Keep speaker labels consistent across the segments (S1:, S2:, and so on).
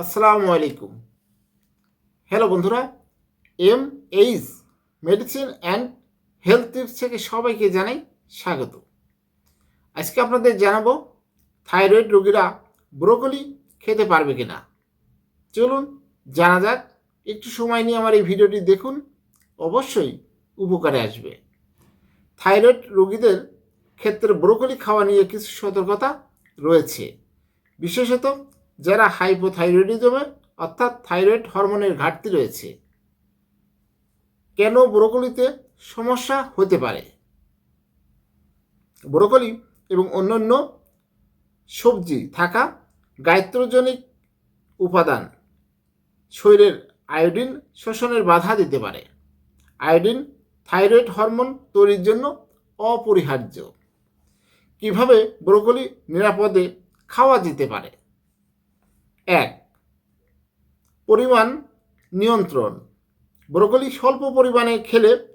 S1: আসসালামু আলাইকুম। হ্যালো বন্ধুরা M H medicine and health tips থেকে সবাইকে জানাই স্বাগত। আজকে আপনাদের জানাব, থাইরয়েড রোগীরা ব্রোকলি খেতে পারবে কিনা। চলুন জানা যাক, একটু সময় নিয়ে আমার এই ভিডিওটি দেখুন, অবশ্যই উপকারে আসবে। থাইরয়েড রোগীদের ক্ষেত্রে ব্রোকলি খাওয়া নিয়ে কিছু সতর্কতা রয়েছে। বিশেষত যারা হাইপোথাইরয়েডিজমে অর্থাৎ থাইরয়েড হরমোনের ঘাটতি রয়েছে। কেন ব্রোকলিতে সমস্যা হতে পারে? ব্রোকলি এবং অন্যান্য সবজি থাকা গায়ত্রজনিক উপাদান শরীরের আয়োডিন শোষণের বাধা দিতে পারে। আয়োডিন থাইরয়েড হরমোন তৈরির জন্য অপরিহার্য। কীভাবে ব্রোকলি নিরাপদে খাওয়া যেতে পারে? এক, পরিমাণ নিয়ন্ত্রণ। ব্রোকলি স্বল্প পরিমাণে খেলে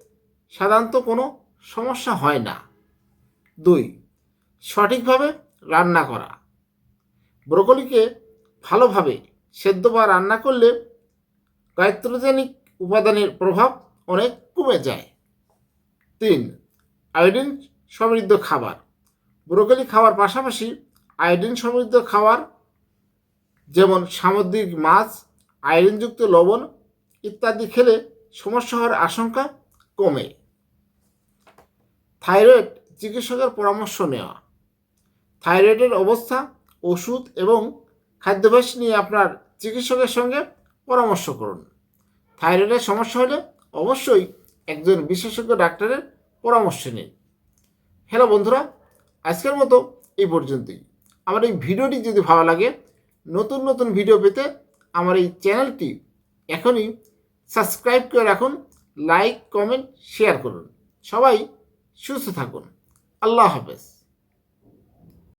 S1: সাধারণত কোনো সমস্যা হয় না। দুই, সঠিকভাবে রান্না করা। ব্রোকলিকে ভালোভাবে সেদ্ধ বা রান্না করলে গায়ত্রজনিক উপাদানের প্রভাব অনেক কমে যায়। তিন, আয়োডিন সমৃদ্ধ খাবার। ব্রোকলি খাওয়ার পাশাপাশি আয়োডিন সমৃদ্ধ খাবার যেমন সামুদ্রিক মাছ, আয়রনযুক্ত লবণ ইত্যাদি খেলে সমস্যা হওয়ার আশঙ্কা কমে। থাইরয়েড চিকিৎসকের পরামর্শ নেওয়া। থাইরয়েডের অবস্থা, ওষুধ এবং খাদ্যাভ্যাস নিয়ে আপনার চিকিৎসকের সঙ্গে পরামর্শ করুন। থাইরয়েডের সমস্যা হলে অবশ্যই একজন বিশেষজ্ঞ ডাক্তারের পরামর্শ নিন। হ্যালো বন্ধুরা, আজকের মতো এই পর্যন্তই। আমার এই ভিডিওটি যদি ভালো লাগে নতুন নতুন ভিডিও পেতে আমার এই চ্যানেলটি এখনই সাবস্ক্রাইব করে রাখুন লাইক কমেন্ট শেয়ার করুন। সবাই সুস্থ থাকুন। আল্লাহ হাফেজ।